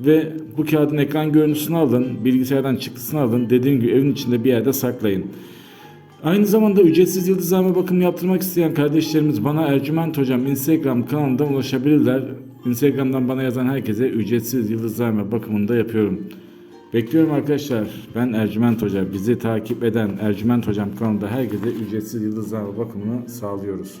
ve bu kağıdın ekran görüntüsünü alın, bilgisayardan çıktısını alın. Dediğim gibi evin içinde bir yerde saklayın. Aynı zamanda ücretsiz yıldızlama bakım yaptırmak isteyen kardeşlerimiz bana Ercüment Hocam Instagram kanalından ulaşabilirler. Instagram'dan bana yazan herkese ücretsiz yıldızlama bakımını da yapıyorum. Bekliyorum arkadaşlar. Ben Ercüment Hoca. Bizi takip eden Ercüment Hocam kanalında herkese ücretsiz yıldızlama bakımını sağlıyoruz.